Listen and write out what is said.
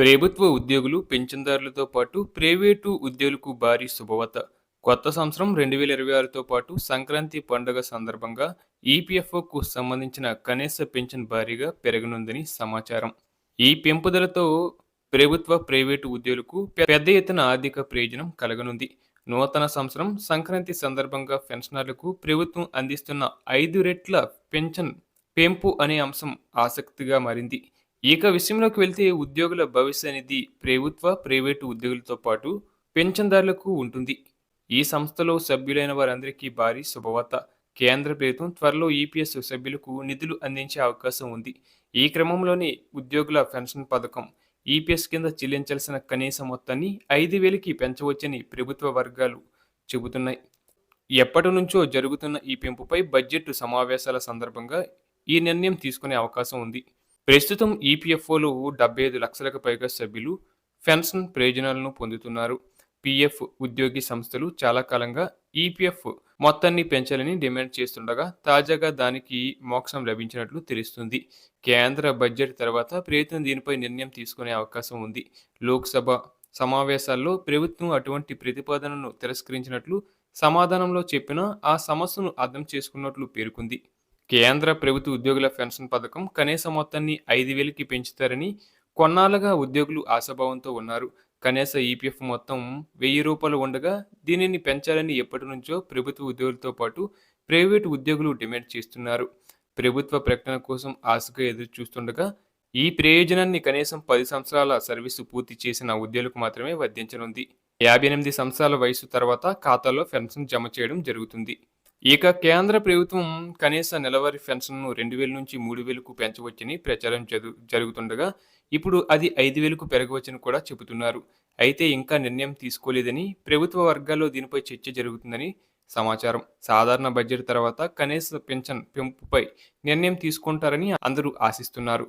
ప్రభుత్వ ఉద్యోగులు పెన్షన్దారులతో పాటు ప్రైవేటు ఉద్యోగులకు భారీ శుభవార్త. కొత్త సంవత్సరం రెండు వేల ఇరవై ఆరుతో పాటు సంక్రాంతి పండుగ సందర్భంగా ఈపీఎఫ్ఓకు సంబంధించిన కనీస పెన్షన్ భారీగా పెరగనుందని సమాచారం. ఈ పెంపుదలతో ప్రభుత్వ ప్రైవేటు ఉద్యోగులకు పెద్ద ఎత్తున ఆర్థిక ప్రయోజనం కలగనుంది. నూతన సంవత్సరం సంక్రాంతి సందర్భంగా పెన్షనర్లకు ప్రభుత్వం అందిస్తున్న ఐదు రెట్ల పెన్షన్ పెంపు అనే అంశం ఆసక్తిగా మారింది. ఇక విషయంలోకి వెళ్తే ఉద్యోగుల భవిష్య నిధి ప్రభుత్వ ప్రైవేటు ఉద్యోగులతో పాటు పెన్షన్దారులకు ఉంటుంది. ఈ సంస్థలో సభ్యులైన వారందరికీ భారీ శుభవార్త. కేంద్ర ప్రభుత్వం త్వరలో ఈపీఎస్ సభ్యులకు నిధులు అందించే అవకాశం ఉంది. ఈ క్రమంలోనే ఉద్యోగుల పెన్షన్ పథకం ఈపీఎస్ కింద చెల్లించాల్సిన కనీస మొత్తాన్ని ఐదు వేలకి పెంచవచ్చని ప్రభుత్వ వర్గాలు చెబుతున్నాయి. ఎప్పటి నుంచో జరుగుతున్న ఈ పెంపుపై బడ్జెట్ సమావేశాల సందర్భంగా ఈ నిర్ణయం తీసుకునే అవకాశం ఉంది. ప్రస్తుతం ఈపీఎఫ్ఓలో డెబ్బై ఐదు లక్షలకు పైగా సభ్యులు పెన్షన్ ప్రయోజనాలను పొందుతున్నారు. పీఎఫ్ ఉద్యోగి సంస్థలు చాలా కాలంగా ఈపీఎఫ్ మొత్తాన్ని పెంచాలని డిమాండ్ చేస్తుండగా తాజాగా దానికి మోక్షం లభించినట్లు తెలుస్తుంది. కేంద్ర బడ్జెట్ తర్వాత ప్రభుత్వం దీనిపై నిర్ణయం తీసుకునే అవకాశం ఉంది. లోక్సభ సమావేశాల్లో ప్రభుత్వం అటువంటి ప్రతిపాదనను తిరస్కరించినట్లు సమాధానంలో చెప్పినా ఆ సమస్యను అర్థం చేసుకున్నట్లు పేర్కొంది. కేంద్ర ప్రభుత్వ ఉద్యోగుల పెన్షన్ పథకం కనీస మొత్తాన్ని ఐదు వేలకి పెంచుతారని కొన్నాళ్ళుగా ఉద్యోగులు ఆశాభావంతో ఉన్నారు. కనీస ఈపీఎఫ్ మొత్తం వెయ్యి రూపాయలు ఉండగా దీనిని పెంచాలని ఎప్పటి నుంచో ప్రభుత్వ ఉద్యోగులతో పాటు ప్రైవేటు ఉద్యోగులు డిమాండ్ చేస్తున్నారు. ప్రభుత్వ ప్రకటన కోసం ఆశగా ఎదురు చూస్తుండగా ఈ ప్రయోజనాన్ని కనీసం పది సంవత్సరాల సర్వీసు పూర్తి చేసిన ఉద్యోగులకు మాత్రమే వర్ధించనుంది యాభై ఎనిమిది సంవత్సరాల వయసు తర్వాత ఖాతాలో పెన్షన్ జమ చేయడం జరుగుతుంది. ఇక కేంద్ర ప్రభుత్వం కనీస నెలవారీ పెన్షన్ను రెండు వేల నుంచి మూడు వేలకు పెంచవచ్చని ప్రచారం జరుగుతుండగా ఇప్పుడు అది ఐదు వేలకు పెరగవచ్చని కూడా చెబుతున్నారు. అయితే ఇంకా నిర్ణయం తీసుకోలేదని ప్రభుత్వ వర్గాల్లో దీనిపై చర్చ జరుగుతుందని సమాచారం. సాధారణ బడ్జెట్ తర్వాత కనీస పెన్షన్ పెంపుపై నిర్ణయం తీసుకుంటారని అందరూ ఆశిస్తున్నారు.